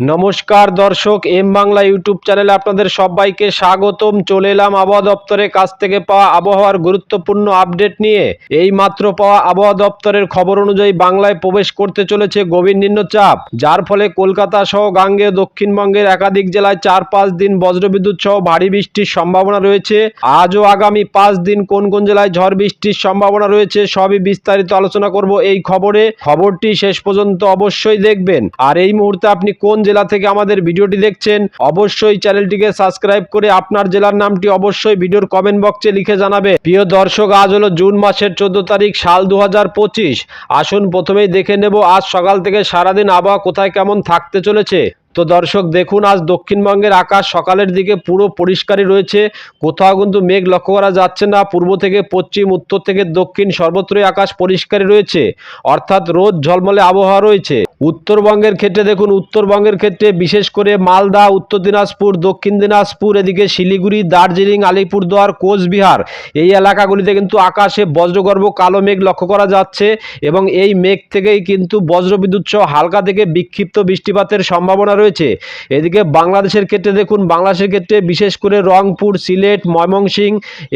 নমস্কার দর্শক, M Bangla YouTube চ্যানেলে আপনাদের সবাইকে স্বাগতম। চলে এলাম আবহাওয়া দপ্তরের কাছ থেকে পাওয়া আবহাওয়ার গুরুত্বপূর্ণ আপডেট নিয়ে। এই মাত্র পাওয়া আবহাওয়া দপ্তরের খবর অনুযায়ী বাংলায় প্রবেশ করতে চলেছে গভীর নিম্নচাপ, যার ফলে কলকাতা সহ গাঙ্গে দক্ষিণবঙ্গের একাধিক জেলায় চার পাঁচ দিন বজ্রবিদ্যুৎ সহ ভারী বৃষ্টির সম্ভাবনা রয়েছে। আজও আগামী পাঁচ দিন কোন কোন জেলায় ঝড় বৃষ্টির সম্ভাবনা রয়েছে সবই বিস্তারিত আলোচনা করব এই খবরে। খবরটি শেষ পর্যন্ত অবশ্যই দেখবেন। আর এই মুহূর্তে আপনি কোন জেলা থেকে আমাদের ভিডিওটি দেখছেন, অবশ্যই চ্যানেলটিকে সাবস্ক্রাইব করে আপনার জেলার নামটি অবশ্যই ভিডিওর কমেন্ট বক্সে লিখে জানাবে। প্রিয় দর্শক, আজ হলো জুন মাসের চোদ্দ তারিখ, সাল দু হাজার পঁচিশ। আসুন প্রথমেই দেখে নেব, আজ সকাল থেকে সারাদিন আবহাওয়া কোথায় কেমন থাকতে চলেছে। তো দর্শক, দেখুন, আজ দক্ষিণবঙ্গের আকাশ সকালের দিকে পুরো পরিষ্কারই রয়েছে। কোথাও কিন্তু মেঘ লক্ষ্য করা যাচ্ছে না। পূর্ব থেকে পশ্চিম, উত্তর থেকে দক্ষিণ সর্বত্রই আকাশ পরিষ্কারই রয়েছে। অর্থাৎ রোদ ঝলমলে আবহাওয়া রয়েছে। উত্তরবঙ্গের ক্ষেত্রে, দেখুন, উত্তরবঙ্গের ক্ষেত্রে বিশেষ করে মালদা, উত্তর দিনাজপুর, দক্ষিণ দিনাজপুর, এদিকে শিলিগুড়ি, দার্জিলিং, আলিপুরদুয়ার, কোচবিহার, এই এলাকাগুলিতে কিন্তু আকাশে বজ্রগর্ভ কালো মেঘ লক্ষ্য করা যাচ্ছে এবং এই মেঘ থেকেই কিন্তু বজ্রবিদ্যুৎ সহ হালকা থেকে বিক্ষিপ্ত বৃষ্টিপাতের সম্ভাবনা রয়েছে। এদিকে বাংলাদেশের ক্ষেত্রে দেখুন, বাংলাদেশের ক্ষেত্রে বিশেষ করে রংপুর, সিলেট ময়মনসিং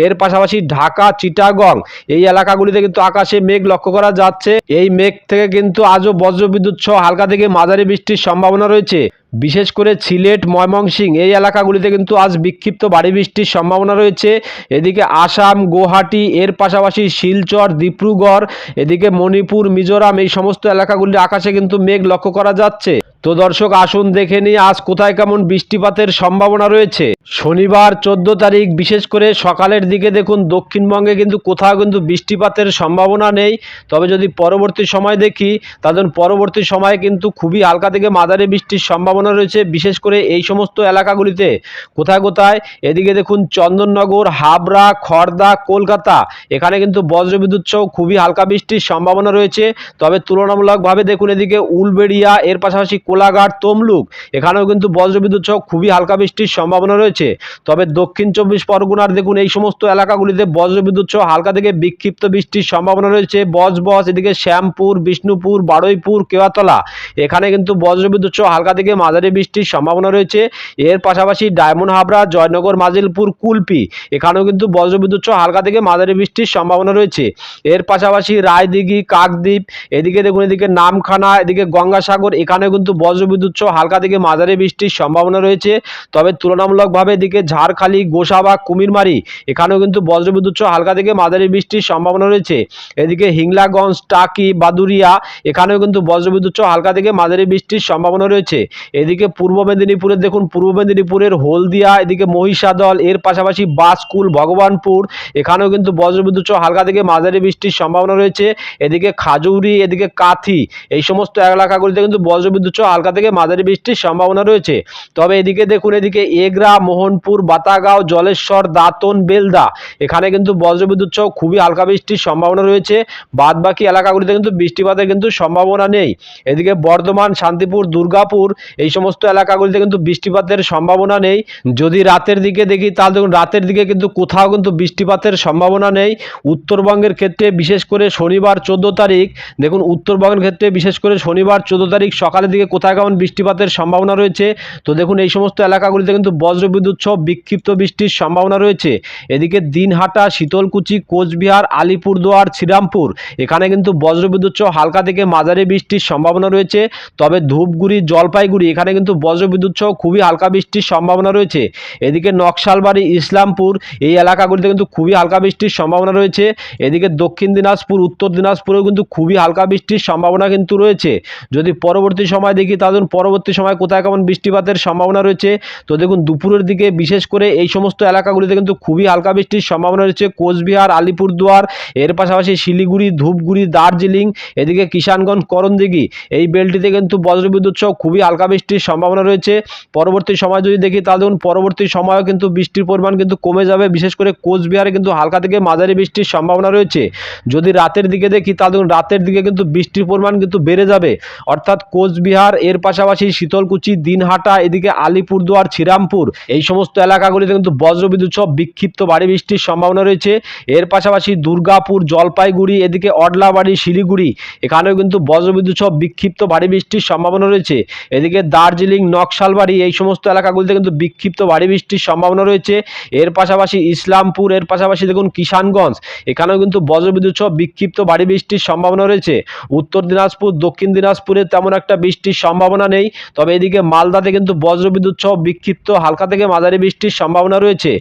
এর পাশাপাশি ঢাকা, চিটাগং, এই এলাকাগুলিতে কিন্তু আকাশে মেঘ লক্ষ্য করা যাচ্ছে। এই মেঘ থেকে কিন্তু আজও বজ্রবিদ্যুৎ সহ হালকা থেকে মাঝারি বৃষ্টির সম্ভাবনা রয়েছে। বিশেষ করে সিলেট ময়মনসিংহ এই এলাকাগুলিতে কিন্তু আজ বিক্ষিপ্ত ভারী বৃষ্টির সম্ভাবনা রয়েছে। এদিকে আসাম, গুয়াহাটি, এর পাশাপাশি শিলচর, ডিব্রুগড়, এদিকে মণিপুর, মিজোরাম, এই সমস্ত এলাকাগুলির আকাশে কিন্তু মেঘ লক্ষ্য করা যাচ্ছে। তো দর্শক, আসুন দেখে নিই আজ কোথায় কেমন বৃষ্টিপাতের সম্ভাবনা রয়েছে। শনিবার চোদ্দ তারিখ, বিশেষ করে সকালের দিকে দেখুন, দক্ষিণবঙ্গে কিন্তু কোথাও কিন্তু বৃষ্টিপাতের সম্ভাবনা নেই। তবে যদি পরবর্তী সময় দেখি, তাদের পরবর্তী সময়ে কিন্তু খুবই হালকা থেকে মাঝারি বৃষ্টির সম্ভাবনা রয়েছে, বিশেষ করে এই সমস্ত এলাকাগুলিতে। কোথায় কোথায়? এদিকে দেখুন, চন্দননগর, হাবড়া খড়দা কলকাতা। এখানে কিন্তু বজ্রবিদ্যুৎ সহ খুবই হালকা বৃষ্টির সম্ভাবনা রয়েছে। তবে তুলনামূলকভাবে দেখুন, এদিকে উলবেড়িয়া, এর পাশাপাশি কোলাঘাট, তমলুক। এখানেও কিন্তু বজ্রবিদ্যুৎ সহ খুবই হালকা বৃষ্টির সম্ভাবনা রয়েছে। তবে দক্ষিণ চব্বিশ পরগনার দেখুন, এই সমস্ত এলাকাগুলিতে বজ্রবিদ্যুৎ সহ হালকা থেকে বিক্ষিপ্ত বৃষ্টির সম্ভাবনা রয়েছে। বজবজ, এদিকে শ্যামপুর, বিষ্ণুপুর, বারুইপুর, কেওয়াতলা। এখানে কিন্তু বজ্রবিদ্যুৎ সহ হালকা থেকে মাঝারি বৃষ্টির সম্ভাবনা রয়েছে। এর পাশাপাশি ডায়মন্ড হাবড়া, জয়নগর, মাজিলপুর, কুলপি, এখানেও কিন্তু বজ্রবিদ্যুৎ সহ হালকা থেকে মাঝারি বৃষ্টির সম্ভাবনা রয়েছে। এর পাশাপাশি রায়দিঘি, কাকদ্বীপ, এদিকে দেখুন, এদিকে নামখানা, এদিকে গঙ্গাসাগর, এখানেও কিন্তু বজ্রবিদ্যুৎ সহ হালকা থেকে মাঝারি বৃষ্টির সম্ভাবনা রয়েছে। তবে তুলনামূলকভাবে এদিকে ঝাড়খালি, গোসাবা, কুমিরমারি, এখানেও কিন্তু বজ্রবিদ্যুৎ সহ হালকা থেকে মাঝারি বৃষ্টির সম্ভাবনা রয়েছে। এদিকে হিংলাগঞ্জ, টাকি, বাদুরিয়া, এখানেও কিন্তু বজ্রবিদ্যুৎ সহ হালকা থেকে মাঝারি বৃষ্টির সম্ভাবনা রয়েছে। এদিকে পূর্ব মেদিনীপুরের দেখুন, পূর্ব মেদিনীপুরের হলদিয়া, এদিকে মহিষাদল, এর পাশাপাশি বাসকুল ভগবানপুর, এখানেও কিন্তু বজ্রবিদ্যুৎ হালকা থেকে মাঝারি বৃষ্টির সম্ভাবনা রয়েছে। এদিকে খাজুরি, এদিকে কাথি, এই সমস্ত এলাকাগুলিতে কিন্তু বজ্রবিদ্যুৎ হালকা থেকে মাঝারি বৃষ্টির সম্ভাবনা রয়েছে। তবে এদিকে দেখুন, এদিকে এগরা, মোহনপুর, বাতাগাঁও, জলেশ্বর, দাতন, বেলদা, এখানে কিন্তু বজ্রবিদ্যুৎ সহ খুবই হালকা বৃষ্টির সম্ভাবনা রয়েছে। বাদ বাকি এলাকাগুলিতে কিন্তু বৃষ্টিপাতের কিন্তু সম্ভাবনা নেই। এদিকে বর্ধমান, শান্তিপুর, দুর্গাপুর এই সমস্ত এলাকাগুলিতে কিন্তু বৃষ্টিপাতের সম্ভাবনা নেই। যদি রাতের দিকে দেখি, তাহলে দেখুন, রাতের দিকে কিন্তু কোথাও কিন্তু বৃষ্টিপাতের সম্ভাবনা নেই। উত্তরবঙ্গের ক্ষেত্রে বিশেষ করে শনিবার চোদ্দ তারিখ, দেখুন, উত্তরবঙ্গের ক্ষেত্রে বিশেষ করে শনিবার চোদ্দ তারিখ সকালের দিকে কোথায় কেমন বৃষ্টিপাতের সম্ভাবনা রয়েছে। তো দেখুন, এই সমস্ত এলাকাগুলিতে কিন্তু বজ্রবিদ্যুৎ সহ বিক্ষিপ্ত বৃষ্টির সম্ভাবনা রয়েছে। এদিকে দিনহাটা, শীতলকুচি, কোচবিহার, আলিপুরদুয়ার, শ্রীরামপুর, এখানে কিন্তু বজ্রবিদ্যুৎ সহ হালকা থেকে মাঝারি বৃষ্টির সম্ভাবনা রয়েছে। তবে ধূপগুড়ি, জলপাইগুড়ি এখানে কিন্তু বজ্রবিদ্যুৎ সহ খুবই হালকা বৃষ্টির সম্ভাবনা রয়েছে। এদিকে নকশালবাড়ি, ইসলামপুর, এই এলাকাগুলিতে কিন্তু খুবই হালকা বৃষ্টির সম্ভাবনা রয়েছে। এদিকে দক্ষিণ দিনাজপুর, উত্তর দিনাজপুরেও কিন্তু খুবই হালকা বৃষ্টির সম্ভাবনা কিন্তু রয়েছে। যদি পরবর্তী সময় দেখি, তাহলে পরবর্তী সময় কোথায় কেমন বৃষ্টিপাতের সম্ভাবনা রয়েছে। তো দেখুন দুপুরের দিকে বিশেষ করে এই সমস্ত এলাকাগুলিতে কিন্তু খুবই হালকা বৃষ্টির সম্ভাবনা রয়েছে। কোচবিহার, আলিপুরদুয়ার, এর পাশাপাশি শিলিগুড়ি, ধূপগুড়ি, দার্জিলিং, এদিকে কিষানগঞ্জ, করণদিঘি, এই বেলটিতে কিন্তু বজ্রবিদ্যুৎ সহ খুবই হালকা বৃষ্টির সম্ভাবনা রয়েছে। পরবর্তী সময় যদি দেখি, তাহলে দেখুন, পরবর্তী সময়ও কিন্তু বৃষ্টির পরিমাণ কিন্তু কমে যাবে। বিশেষ করে কোচবিহারে কিন্তু হালকা থেকে মাঝারি বৃষ্টির সম্ভাবনা রয়েছে। যদি রাতের দিকে দেখি, তাহলে দেখুন, রাতের দিকে কিন্তু বৃষ্টির পরিমাণ কিন্তু বেড়ে যাবে। অর্থাৎ কোচবিহার, এর পাশাপাশি শীতলকুচি, দিনহাটা, এদিকে আলিপুরদুয়ার, শ্রীরামপুর, এই সমস্ত এলাকাগুলিতে কিন্তু বজ্রবিদ্যুৎ সহ বিক্ষিপ্ত বাড়ি বৃষ্টির সম্ভাবনা রয়েছে। এর পাশাপাশি দুর্গাপুর, জলপাইগুড়ি, এদিকে অডলাবাড়ি, শিলিগুড়ি, এখানেও কিন্তু বজ্রবিদ্যুৎ সহ বিক্ষিপ্ত ভারী বৃষ্টির সম্ভাবনা রয়েছে। এদিকে দার্জিলিং, নকশালবাড়ি এই সমস্ত এলাকাগুলিতে কিন্তু বিক্ষিপ্ত ভারী বৃষ্টির সম্ভাবনা রয়েছে। এর পাশাপাশি ইসলামপুর, এর পাশাপাশি দেখুন কিষানগঞ্জ, এখানেও কিন্তু বজ্রবিদ্যুৎ সহ বিক্ষিপ্ত ভারী বৃষ্টির সম্ভাবনা রয়েছে। উত্তর দিনাজপুর, দক্ষিণ দিনাজপুরে তেমন একটা বৃষ্টির সম্ভাবনা নেই। তবে এদিকে মালদাতে কিন্তু বজ্রবিদ্যুৎ সহ বিক্ষিপ্ত হালকা থেকে মাঝারি বৃষ্টির সম্ভাবনা রয়েছে।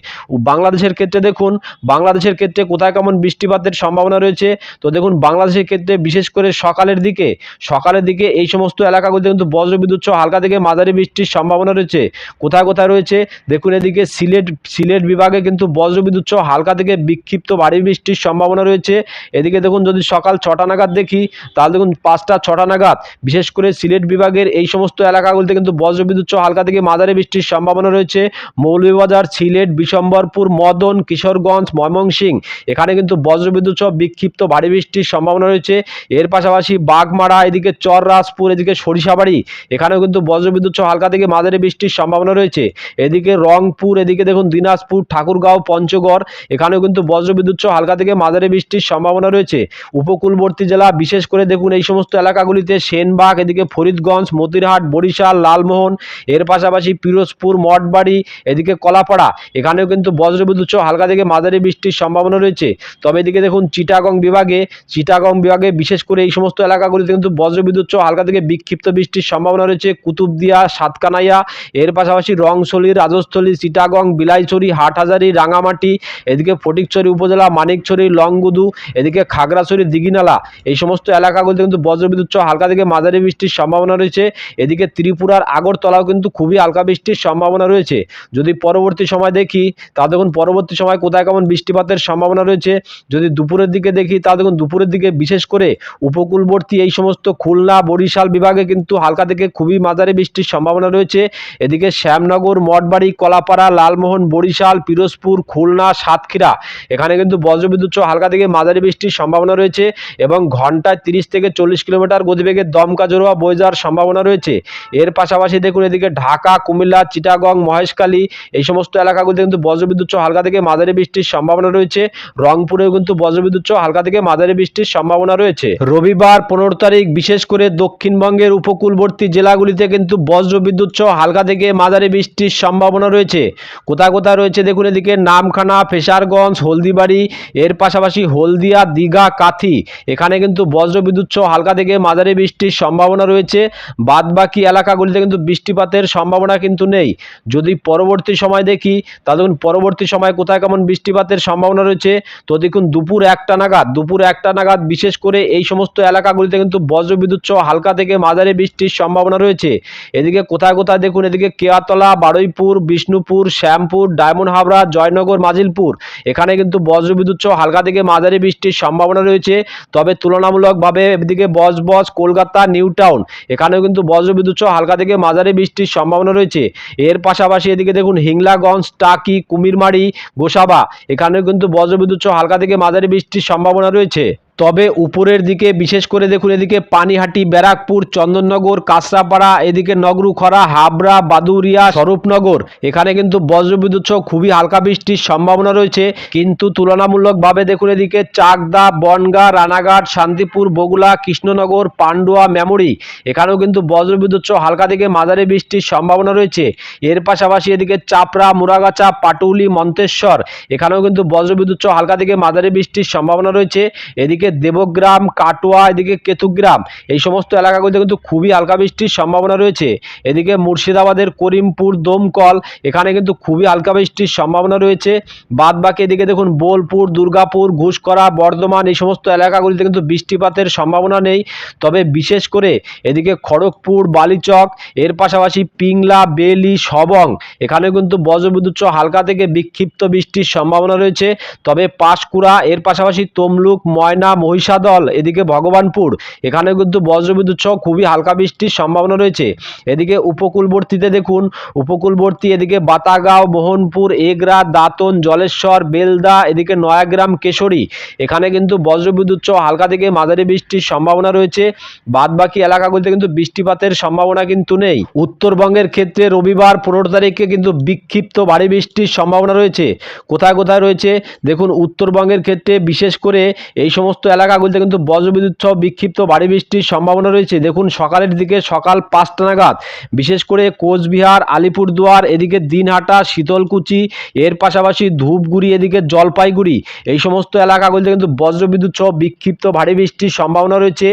বাংলাদেশের ক্ষেত্রে দেখুন, বাংলাদেশের ক্ষেত্রে কোথায় কেমন বৃষ্টিপাতের সম্ভাবনা রয়েছে? তো দেখুন, বাংলাদেশের ক্ষেত্রে বিশেষ করে সকালের দিকে সকালের দিকে এই সমস্ত এলাকাগুলিতে কিন্তু বজ্রবিদ্যুৎ সহ হালকা থেকে মাঝারি বৃষ্টির সম্ভাবনা রয়েছে। কোথায় কোথায় রয়েছে? দেখুন এদিকে সিলেট সিলেট বিভাগে কিন্তু বজ্রবিদ্যুৎ সহ হালকা থেকে বিক্ষিপ্ত ভারী বৃষ্টির সম্ভাবনা রয়েছে। এদিকে দেখুন যদি সকাল ছটা নাগাদ দেখি, তাহলে দেখুন পাঁচটা, ছটা নাগাদ। বিশেষ করে সিলেট বিভাগের এই সমস্ত এলাকাগুলিতে কিন্তু বজ্রবিদ্যুৎ সহ হালকা থেকে মাঝারি বৃষ্টির সম্ভাবনা রয়েছে। মৌলভীবাজার, সিলেট, বিশম্বরপুর, মদন, কিশোরগঞ্জ, ময়মনসিংহ, এখানে কিন্তু বজ্রবিদ্যুৎ সহ বিক্ষিপ্ত ভারী বৃষ্টির সম্ভাবনা রয়েছে। এর পাশাপাশি বাগমারা, এদিকে চররাজপুর, এদিকে সরিষাবাড়ি, এখানেও কিন্তু বজ্রবিদ্যুৎ সহ হালকা থেকে মাঝারি বৃষ্টির সম্ভাবনা রয়েছে। এদিকে রংপুর, এদিকে দেখুন দিনাজপুর, ঠাকুরগাঁও, পঞ্চগড়, এখানেও কিন্তু বজ্রবিদ্যুৎ সহ হালকা থেকে মাঝারি বৃষ্টির সম্ভাবনা রয়েছে। উপকূলবর্তী জেলা, বিশেষ করে দেখুন এই সমস্ত এলাকাগুলিতে সেনবাগ, এদিকে ফরিদগঞ্জ, মতিরহাট, বরিশাল, লালমোহন, এর পাশাপাশি পিরোজপুর, মঠবাড়ি, এদিকে কলাপাড়া, এখানেও কিন্তু বজ্রবিদ্যুৎ সহ হালকা থেকে মাঝারি বৃষ্টির সম্ভাবনা রয়েছে। তবে এদিকে দেখুন চিটাগং বিভাগে চিটাগং বিভাগে বিশেষ করে এই সমস্ত এলাকাগুলিতে কিন্তু বজ্রবিদ্যুৎ সহ হালকা থেকে বিক্ষিপ্ত বৃষ্টির সম্ভাবনা রয়েছে। কুতুবদিয়া সাতকানাইয়া, এর পাশাপাশি রংসলি, রাজস্থলী, চিটাগং, বিলাইছড়ি, হাটহাজারি, রাঙামাটি, এদিকে ফটিকছড়ি উপজেলা, মানিকছড়ি, লংগুদু, এদিকে খাগড়াছড়ি, দিঘিনালা, এই সমস্ত এলাকাগুলিতে কিন্তু বজ্রবিদ্যুৎ সহ হালকা থেকে মাঝারি বৃষ্টির সম্ভাবনা রয়েছে। এদিকে ত্রিপুরার আগরতলাও কিন্তু খুবই হালকা বৃষ্টির সম্ভাবনা রয়েছে। যদি পরবর্তী সময় দেখি তা দেখুন পরবর্তী সময় কোথায় কেমন বৃষ্টিপাতের সম্ভাবনা রয়েছে। যদি দুপুরের দিকে দেখি তা দেখুন দুপুরের দিকে বিশেষ করে উপকূলবর্তী এই সমস্ত খুলনা, বরিশাল বিভাগে কিন্তু হালকা থেকে খুবই মাঝারি বৃষ্টির সম্ভাবনা রয়েছে। এদিকে শ্যামনগর, মঠবাড়ি, কলাপাড়া, লালমোহন, বরিশাল, পিরোজপুর, খুলনা, সাতক্ষীরা। এখানে কিন্তু বজ্রবিদ্যুৎ সহ হালকা থেকে মাঝারি বৃষ্টির সম্ভাবনা রয়েছে এবং ঘন্টায় তিরিশ থেকে চল্লিশ কিলোমিটার গতিবেগে দমকা জোরোয়া বয়ে যাওয়ার সম্ভাবনা রয়েছে। এর পাশাপাশি দেখুন এদিকে ঢাকা, কুমিল্লা, চিটাগং, মহেশখালী এই সমস্ত এলাকাগুলিতে কিন্তু বজ্রবিদ্যুৎ সহ হালকা থেকে মাঝারি বৃষ্টির সম্ভাবনা রয়েছে। রংপুরেও কিন্তু বজ্রবিদ্যুৎ সহ হালকা থেকে মাঝারি বৃষ্টির সম্ভাবনা রয়েছে। রবিবার পনেরো তারিখ বিশেষ করে দক্ষিণবঙ্গের উপকূলবর্তী জেলাগুলিতে কিন্তু বজ্রবিদ্যুৎ সহ হালকা থেকে মাঝারি বৃষ্টির সম্ভাবনা রয়েছে। কোথায় কোথায় রয়েছে দেখুন এদিকে নামখানা, ফেসারগঞ্জ, হলদিবাড়ি, এর পাশাপাশি হলদিয়া, দীঘা, কাথি। এখানে কিন্তু বজ্রবিদ্যুৎ সহ হালকা থেকে মাঝারি বৃষ্টির সম্ভাবনা রয়েছে। বাদবাকি এলাকাগুলিতে কিন্তু বৃষ্টিপাতের সম্ভাবনা কিন্তু নেই। যদি পরবর্তী সময় দেখি তা দেখুন পরবর্তী সময় কোথায় কেমন বৃষ্টিপাতের সম্ভাবনা রয়েছে। তো দেখুন দুপুর একটা নাগাদ, দুপুর একটা নাগাদ বিশেষ করে এই সমস্ত এলাকাগুলিতে কিন্তু বজ্রবিদ্যুৎ সহ হালকা থেকে মাঝারি বৃষ্টির সম্ভাবনা রয়েছে। এদিকে কোথায় কোথায় দেখুন, এদিকে কেয়াতলা বারুইপুর, বিষ্ণুপুর, শ্যামপুর, ডায়মন্ড হাবড়া, জয়নগর, মাজিলপুর। এখানে কিন্তু বজ্রবিদ্যুৎ সহ হালকা থেকে মাঝারি বৃষ্টির সম্ভাবনা রয়েছে। তবে তুলনামূলকভাবে এদিকে বজবজ, কলকাতা নিউ টাউন এখানেও কিন্তু বজ্রবিদ্যুৎ সহ হালকা থেকে মাঝারি বৃষ্টির সম্ভাবনা রয়েছে। এর পাশাপাশি এদিকে দেখুন, হিংলাগঞ্জ, টাকি, কুমিরমারি, গোসাবা, এখানেও কিন্তু বজ্রবিদ্যুৎ সহ হালকা থেকে মাঝারি বৃষ্টির সম্ভাবনা রয়েছে। তবে উপরের দিকে, বিশেষ করে দেখুন এদিকে পানিহাটি, ব্যারাকপুর, চন্দননগর কাঁচরাপাড়া এদিকে নগরুখরা, হাবড়া, বাদুরিয়া, স্বরূপনগর। এখানে কিন্তু বজ্রবিদ্যুৎ সহ খুবই হালকা বৃষ্টির সম্ভাবনা রয়েছে। কিন্তু তুলনামূলকভাবে দেখুন এদিকে চাকদা, বনগা, রানাঘাট, শান্তিপুর বগুলা কৃষ্ণনগর, পান্ডুয়া, মেমরি। এখানেও কিন্তু বজ্রবিদ্যুৎ সহ হালকা থেকে মাঝারি বৃষ্টির সম্ভাবনা রয়েছে। এর পাশাপাশি এদিকে চাপড়া, মুরাগাছা, পাটুলি, মন্তেশ্বর। এখানেও কিন্তু বজ্রবিদ্যুৎ সহ হালকা থেকে মাঝারি বৃষ্টির সম্ভাবনা রয়েছে। এদিকে দেবগ্রাম, কাটোয়া, এদিকে কেতুগ্রাম, এই সমস্ত এলাকাগুলিতে কিন্তু খুবই হালকা বৃষ্টির সম্ভাবনা রয়েছে। এদিকে মুর্শিদাবাদের করিমপুর, দমকল, এখানে কিন্তু খুবই হালকা বৃষ্টির সম্ভাবনা রয়েছে। বাদ বাকি এদিকে দেখুন বোলপুর, দুর্গাপুর ঘুষকরা বর্ধমান, এই সমস্ত এলাকাগুলিতে কিন্তু বৃষ্টিপাতের সম্ভাবনা নেই। তবে বিশেষ করে এদিকে খড়গপুর, বালিচক, এর পাশাপাশি পিংলা, বেলি, সবং এখানে কিন্তু বজ্রবিদ্যুৎ হালকা থেকে বিক্ষিপ্ত বৃষ্টির সম্ভাবনা রয়েছে। তবে পাঁশকুড়া, এর পাশাপাশি তমলুক, ময়না মহিষাদল, এদিকে ভগবানপুর। এখানে কিন্তু বজ্রবিদ্যুৎ সহ খুবই হালকা বৃষ্টির সম্ভাবনা রয়েছে। এদিকে উপকূলবর্তীতে দেখুন, উপকূলবর্তী এদিকে বাতাগাঁও, মোহনপুর, এগরা, দাঁতন, জলেশ্বর, বেলদা, এদিকে নয়াগ্রাম, কেশরী। এখানে কিন্তু বজ্রবিদ্যুৎ সহ হালকা থেকে মাঝারি বৃষ্টির সম্ভাবনা রয়েছে। বাদবাকি এলাকাগুলিতে কিন্তু বৃষ্টিপাতের সম্ভাবনা কিন্তু নেই। উত্তরবঙ্গের ক্ষেত্রে রবিবার পনেরো তারিখে কিন্তু বিক্ষিপ্ত ভারী বৃষ্টির সম্ভাবনা রয়েছে। কোথায় কোথায় রয়েছে? দেখুন, উত্তরবঙ্গের ক্ষেত্রে বিশেষ করে এই সমস্ত সমস্ত এলাকাগুলিতে কিন্তু বজ্রবিদ্যুৎ সহ বিক্ষিপ্ত ভারী বৃষ্টির সম্ভাবনা রয়েছে। দেখুন, সকালের দিকে সকাল পাঁচটা নাগাদ, বিশেষ করে কোচবিহার, আলিপুরদুয়ার, এদিকে দিনহাটা, শীতলকুচি, এর পাশাপাশি ধূপগুড়ি, এদিকে জলপাইগুড়ি, এই সমস্ত এলাকাগুলিতে কিন্তু বজ্রবিদ্যুৎ সহ বিক্ষিপ্ত ভারী বৃষ্টির সম্ভাবনা রয়েছে।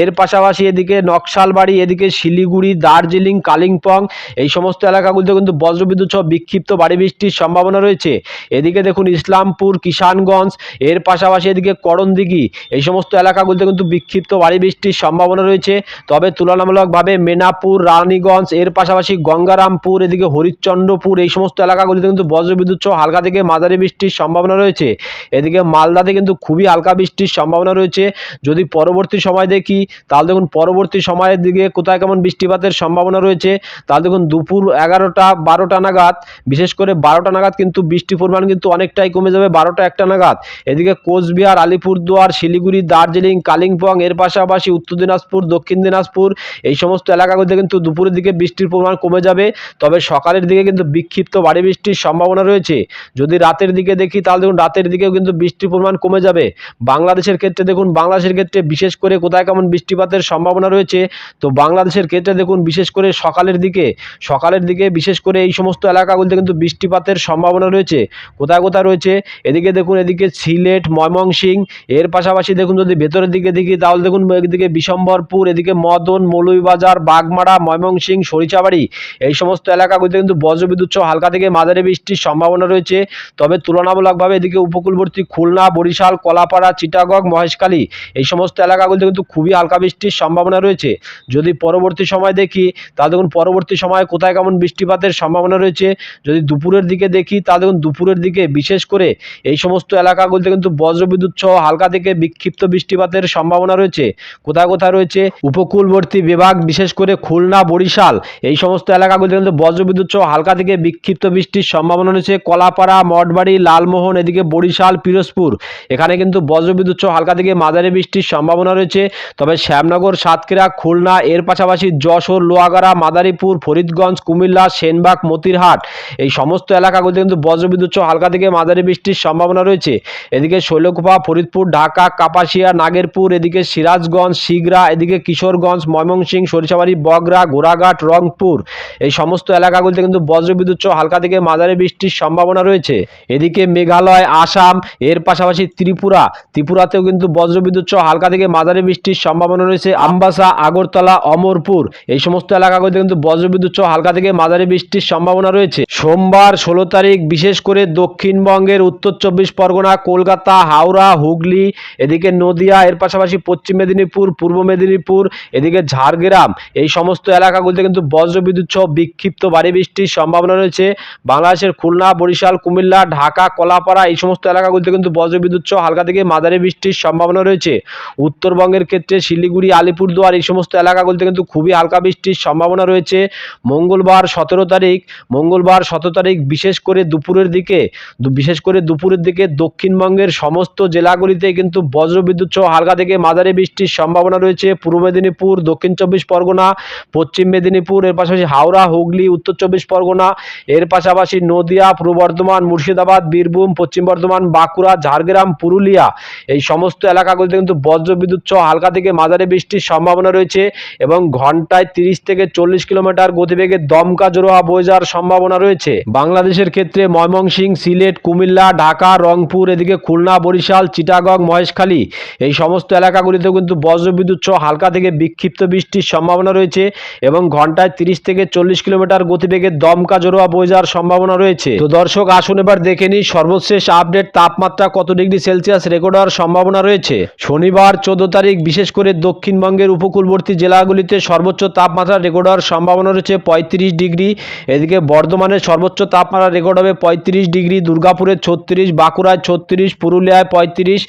এর পাশাপাশি এদিকে নকশালবাড়ি, এদিকে শিলিগুড়ি, দার্জিলিং, কালিম্পং, এই সমস্ত এলাকাগুলিতে কিন্তু বজ্রবিদ্যুৎ সহ বিক্ষিপ্ত ভারী বৃষ্টির সম্ভাবনা রয়েছে। এদিকে দেখুন, ইসলামপুর, কিষানগঞ্জ, এর পাশাপাশি এদিকে করণদিঘি এই সমস্ত এলাকাগুলিতে কিন্তু বিক্ষিপ্ত ভারী বৃষ্টির সম্ভাবনা রয়েছে। তবে তুলনামূলকভাবে মেনাপুর, রানীগঞ্জ, এর পাশাপাশি গঙ্গারামপুর, এদিকে হরিশ্চন্দ্রপুর, এই সমস্ত এলাকাগুলিতে কিন্তু বজ্রবিদ্যুৎ সহ হালকা থেকে মাঝারি বৃষ্টির সম্ভাবনা রয়েছে। এদিকে মালদাতে কিন্তু খুবই হালকা বৃষ্টির সম্ভাবনা রয়েছে। যদি পরবর্তী সময় দেখি, তাহলে দেখুন পরবর্তী সময়ের দিকে কোথায় কেমন বৃষ্টিপাতের সম্ভাবনা রয়েছে। তাহলে দেখুন দুপুর এগারোটা, বারোটা নাগাদ, বিশেষ করে বারোটা নাগাদ কিন্তু বৃষ্টির পরিমাণ কিন্তু অনেকটাই কমে যাবে, বারোটা একটা নাগাদ। এদিকে কোচবিহার, আলিপুরদুয়ার শিলিগুড়ি, দার্জিলিং, কালিম্পং, এর পাশাপাশি উত্তর দিনাজপুর, দক্ষিণ দিনাজপুর, এই সমস্ত এলাকাগুলিতে কিন্তু দুপুরের দিকে বৃষ্টির পরিমাণ কমে যাবে। তবে সকালের দিকে কিন্তু বিক্ষিপ্ত ভারী বৃষ্টির সম্ভাবনা রয়েছে। যদি রাতের দিকে দেখি, তাহলে দেখুন রাতের দিকেও কিন্তু বৃষ্টির পরিমাণ কমে যাবে। বাংলাদেশের ক্ষেত্রে দেখুন, বাংলাদেশের ক্ষেত্রে বিশেষ করে কোথায় কেমন বৃষ্টিপাতের সম্ভাবনা রয়েছে? তো বাংলাদেশের ক্ষেত্রে দেখুন, বিশেষ করে সকালের দিকে সকালের দিকে বিশেষ করে এই সমস্ত এলাকাগুলিতে কিন্তু বৃষ্টিপাতের সম্ভাবনা রয়েছে। কোথায় কোথায় রয়েছে? এদিকে দেখুন, এদিকে সিলেট ময়মনসিং এর পাশাপাশি দেখুন যদি ভেতরের দিকে দেখি, তাহলে দেখুন এদিকে বিশম্বরপুর, এদিকে মদন, মৌলভীবাজার, বাগমারা ময়মনসিং সরিষাবাড়ি, এই সমস্ত এলাকাগুলিতে কিন্তু বজ্রবিদ্যুৎ সহ হালকা থেকে মাঝারি বৃষ্টির সম্ভাবনা রয়েছে। তবে তুলনামূলকভাবে এদিকে উপকূলবর্তী খুলনা, বরিশাল, কলাপাড়া, চিটাগং, মহেশখালী, এই সমস্ত এলাকাগুলিতে কিন্তু খুবই হালকা বৃষ্টির সম্ভাবনা রয়েছে। যদি পরবর্তী সময় দেখি, তাহলে দেখুন পরবর্তী সময়ে কোথায় কেমন বৃষ্টিপাতের সম্ভাবনা রয়েছে। যদি দুপুরের দিকে দেখি, তাহলে দেখুন দুপুরের দিকে বিশেষ করে এই সমস্ত এলাকাগুলিতে কিন্তু বজ্রবিদ্যুৎ সহ হালকা থেকে বিক্ষিপ্ত বৃষ্টিপাতের সম্ভাবনা রয়েছে। কোথায় কোথায় রয়েছে? উপকূলবর্তী বিভাগ, বিশেষ করে খুলনা, বরিশাল, এই সমস্ত এলাকাগুলিতে কিন্তু বজ্রবিদ্যুৎ সহ হালকা থেকে বিক্ষিপ্ত বৃষ্টির সম্ভাবনা রয়েছে। কলাপাড়া, মঠবাড়ি, লালমোহন, এদিকে বরিশাল, পিরোজপুর, এখানে কিন্তু বজ্রবিদ্যুৎ সহ হালকা থেকে মাঝারি বৃষ্টির সম্ভাবনা রয়েছে। তবে শ্যামনগর, সাতক্ষীরা, খুলনা, এর পাশাপাশি যশোর, লোহাগাড়া, মাদারীপুর, ফরিদগঞ্জ, কুমিল্লা, সেনবাগ, মতিরহাট, এই সমস্ত এলাকাগুলিতে কিন্তু বজ্রবিদ্যুৎ সহ হালকা থেকে মাঝারি বৃষ্টির সম্ভাবনা রয়েছে। এদিকে শৈলকুপা, ফরিদপুর, ঢাকা কাপাসিয়া, নাগেরপুর, এদিকে সিরাজগঞ্জ শিগরা এদিকে কিশোরগঞ্জ, ময়মনসিংহ, সরিষাবাড়ি বগরা ঘোড়াঘাট, রংপুর। এই সমস্ত এলাকাগুলিতে কিন্তু বজ্রবিদ্যুৎ সহ হালকা থেকে মাঝারি বৃষ্টির সম্ভাবনা রয়েছে। এদিকে মেঘালয়, আসাম, এর পাশাপাশি ত্রিপুরা। ত্রিপুরাতেও কিন্তু বজ্রবিদ্যুৎ সহ হালকা থেকে মাঝারি বৃষ্টির সম্ভাবনা রয়েছে। আমবাসা, আগরতলা, অমরপুর। এই সমস্ত এলাকাগুলিতে কিন্তু বজ্রবিদ্যুৎ সহ হালকা থেকে মাঝারি বৃষ্টির সম্ভাবনা রয়েছে। সোমবার ষোলো তারিখ, বিশেষ করে দক্ষিণবঙ্গের উত্তর চব্বিশ পরগনা, কলকাতা, হাওড়া, হুগলি এদিকে নদিয়া, এর পাশাপাশি পশ্চিম মেদিনীপুর, পূর্ব মেদিনীপুর, এদিকে ঝাড়গ্রাম, এই সমস্ত এলাকাগুলিতে কিন্তু বজ্রবিদ্যুৎ সহ বিক্ষিপ্ত ভারী বৃষ্টির সম্ভাবনা রয়েছে। বাংলাদেশের খুলনা, বরিশাল, কুমিল্লা, ঢাকা, কলাপাড়া, এই সমস্ত এলাকাগুলিতে কিন্তু বজ্রবিদ্যুৎ সহ হালকা থেকে মাঝারি বৃষ্টির সম্ভাবনা রয়েছে। উত্তরবঙ্গের ক্ষেত্রে শিলিগুড়ি, আলিপুরদুয়ার, এই সমস্ত এলাকাগুলিতে কিন্তু খুবই হালকা বৃষ্টির সম্ভাবনা রয়েছে। মঙ্গলবার সতেরো তারিখ, মঙ্গলবার সতেরো তারিখ বিশেষ করে দুপুরের দিকে, বিশেষ করে দুপুরের দিকে দক্ষিণবঙ্গের সমস্ত জেলাগুলিতে কিন্তু বজ্রবিদ্যুৎ সহ হালকা থেকে মাঝারি বৃষ্টির সম্ভাবনা রয়েছে। পূর্ব মেদিনীপুর, দক্ষিণ চব্বিশ পরগনা, পশ্চিম মেদিনীপুর, এর পাশাপাশি হাওড়া, হুগলি, উত্তর চব্বিশ পরগনা, এর পাশাপাশি নদিয়া, পূর্ব বর্ধমান, মুর্শিদাবাদ, বীরভূম, পশ্চিম বর্ধমান, বাঁকুড়া, ঝাড়গ্রাম, পুরুলিয়া এই সমস্ত এলাকাগুলিতে কিন্তু বজ্রবিদ্যুৎ সহ হালকা থেকে মাঝারি বৃষ্টির সম্ভাবনা রয়েছে এবং ঘন্টায় তিরিশ থেকে চল্লিশ কিলোমিটার গতিবেগে দমকা জোড়া বয়ে যাওয়ার সম্ভাবনা রয়েছে। বাংলাদেশের ক্ষেত্রে ময়মনসিংহ, সিলেট, কুমিল্লা, ঢাকা, রংপুর, এদিকে খুলনা, বরিশাল, চিটাগং মহেশখালী এই সমস্ত এলাকাগুলিতেও কিন্তু বজ্রবিদ্যুৎ সহ হালকা থেকে বিক্ষিপ্ত বৃষ্টির সম্ভাবনা রয়েছে এবং ঘন্টায় তিরিশ থেকে চল্লিশ কিলোমিটার গতিবেগে দমকা জোড়া বয়ে যাওয়ার সম্ভাবনা রয়েছে। তো দর্শক, আসুন এবার দেখে নিই সর্বশেষ আপডেট, তাপমাত্রা কত ডিগ্রি সেলসিয়াস রেকর্ড হওয়ার সম্ভাবনা রয়েছে। শনিবার চোদ্দ তারিখ, বিশেষ করে দক্ষিণবঙ্গের উপকূলবর্তী জেলাগুলিতে সর্বোচ্চ তাপমাত্রা রেকর্ড হওয়ার সম্ভাবনা রয়েছে পঁয়ত্রিশ ডিগ্রি। এদিকে বর্ধমানের সর্বোচ্চ তাপমাত্রা রেকর্ড হবে পঁয়ত্রিশ ডিগ্রি, দুর্গাপুরে ছত্রিশ, বাঁকুড়ায় ছত্রিশ, পুরুলিয়ায় পঁয়ত্রিশ।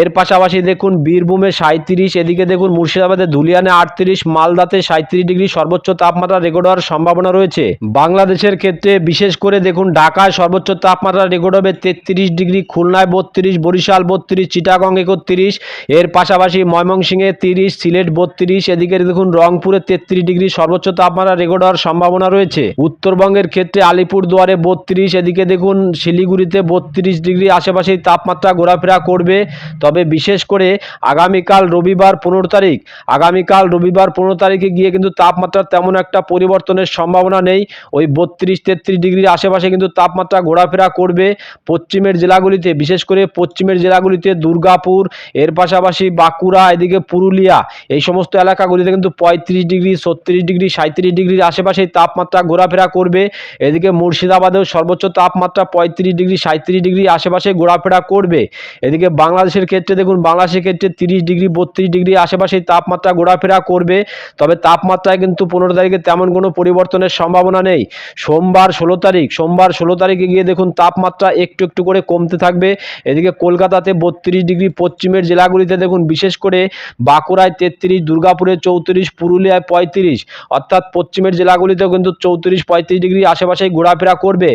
এর পাশাপাশি দেখুন বীরভূমে সাঁত্রিশ এদিকে দেখুন মুর্শিদাবাদে ধুলিয়ানে আটত্রিশ, মালদাতে সাঁত্রিশ ডিগ্রি সর্বোচ্চ তাপমাত্রা রেকর্ড হওয়ার সম্ভাবনা রয়েছে। বাংলাদেশের ক্ষেত্রে বিশেষ করে দেখুন ঢাকায় সর্বোচ্চ তাপমাত্রা রেকর্ড হবে তেত্রিশ ডিগ্রি, খুলনায় বত্রিশ, বরিশাল বত্রিশ, চিটাগং একত্রিশ, এর পাশাপাশি ময়মনসিংহে তিরিশ, সিলেট বত্রিশ, এদিকে দেখুন রংপুরে তেত্রিশ ডিগ্রি সর্বোচ্চ তাপমাত্রা রেকর্ড হওয়ার সম্ভাবনা রয়েছে। উত্তরবঙ্গের ক্ষেত্রে আলিপুরদুয়ারে বত্রিশ, এদিকে দেখুন শিলিগুড়িতে বত্রিশ ডিগ্রি আশেপাশেই তাপমাত্রা ঘোরাফেরা করবে। তবে বিশেষ করে আগামীকাল রবিবার পনেরো তারিখ। আগামীকাল রবিবার পনেরো তারিখে গিয়ে কিন্তু তাপমাত্রার তেমন একটা পরিবর্তনের সম্ভাবনা নেই। ওই বত্রিশ, তেত্রিশ ডিগ্রির আশেপাশে কিন্তু তাপমাত্রা ঘোরাফেরা করবে পশ্চিমের জেলাগুলিতে, বিশেষ করে পশ্চিমের জেলাগুলিতে দুর্গাপুর, এর পাশাপাশি বাঁকুড়া, এদিকে পুরুলিয়া, এই সমস্ত এলাকাগুলিতে কিন্তু পঁয়ত্রিশ ডিগ্রি, ছত্রিশ ডিগ্রি সাঁত্রিশ ডিগ্রির আশেপাশেই তাপমাত্রা ঘোরাফেরা করবে। এদিকে মুর্শিদাবাদেও সর্বোচ্চ তাপমাত্রা পঁয়ত্রিশ ডিগ্রি সাঁত্রিশ ডিগ্রি আশেপাশে ঘোরাফেরা করবে। এদিকে বাংলাদেশের ক্ষেত্রে দেখুন বাংলাদেশের ক্ষেত্রে তিরিশ ডিগ্রি, বত্রিশ ডিগ্রি আশেপাশেই তাপমাত্রা ঘোরাফেরা করবে। তবে তাপমাত্রায় কিন্তু পনেরো তারিখে তেমন কোনো পরিবর্তনের সম্ভাবনা নেই। সোমবার ষোলো তারিখ, সোমবার ষোলো তারিখে গিয়ে দেখুন, তাপমাত্রা একটু একটু করে কমতে থাকবে। এদিকে কলকাতাতে বত্রিশ ডিগ্রি, পশ্চিমের জেলাগুলিতে দেখুন, বিশেষ করে বাঁকুড়ায় তেত্রিশ, দুর্গাপুরে চৌত্রিশ, পুরুলিয়ায় পঁয়ত্রিশ, অর্থাৎ পশ্চিমের জেলাগুলিতেও কিন্তু চৌত্রিশ, পঁয়ত্রিশ ডিগ্রি আশেপাশেই ঘোরাফেরা করবে।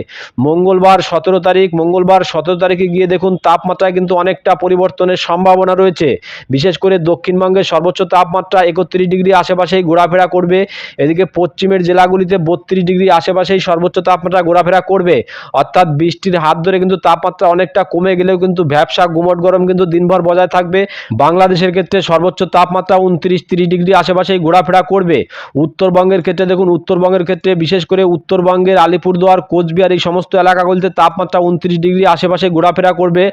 মঙ্গলবার সতেরো তারিখ, মঙ্গলবার সতেরো তারিখে গিয়ে দেখুন, তাপমাত্রায় কিন্তু অনেকটা পরিবর্তনের সম্ভাবনা রয়েছে। বিশেষ করে দক্ষিণবঙ্গের সর্বোচ্চ তাপমাত্রা একত্রিশ ডিগ্রি আশেপাশেই ঘোরাফেরা করবে। এদিকে পশ্চিমের জেলাগুলিতে বত্রিশ ডিগ্রি আশেপাশেই সর্বোচ্চ তাপমাত্রা ঘোরাফেরা করবে। অর্থাৎ বৃষ্টির হাত ধরে কিন্তু তাপমাত্রা অনেকটা কমে গেলেও কিন্তু ব্যবসা গুমট গরম কিন্তু দিনভর বজায় থাকবে। বাংলাদেশের ক্ষেত্রে সর্বোচ্চ তাপমাত্রা উনত্রিশ তিরিশ ডিগ্রি আশেপাশেই ঘোরাফেরা করবে। উত্তরবঙ্গের ক্ষেত্রে দেখুন, উত্তরবঙ্গের ক্ষেত্রে বিশেষ করে উত্তরবঙ্গের আলিপুরদুয়ার, কোচবিহার এই সমস্ত এলাকাগুলিতে তাপমাত্রা উনত্রিশ ডিগ্রি আশেপাশে ঘোরাফেরা করবে।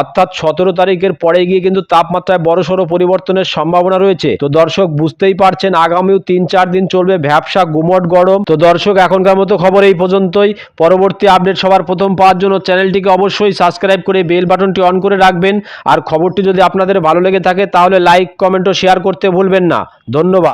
অর্থাৎ সতেরো তারিখের পরে গিয়ে কিন্তু তাপমাত্রায় বড়সড় পরিবর্তনের সম্ভাবনা রয়েছে। তো দর্শক, বুঝতেই পারছেন, আগামীও তিন চার দিন চলবে ভ্যাবসা গুমট গরম। তো দর্শক, এখনকার মতো খবর এই পর্যন্তই। পরবর্তী আপডেট সবার প্রথম পাওয়ার জন্য চ্যানেলটিকে অবশ্যই সাবস্ক্রাইব করে বেল বাটনটি অন করে রাখবেন। আর খবরটি যদি আপনাদের ভালো লেগে থাকে, তাহলে লাইক, কমেন্ট ও শেয়ার করতে ভুলবেন না। ধন্যবাদ।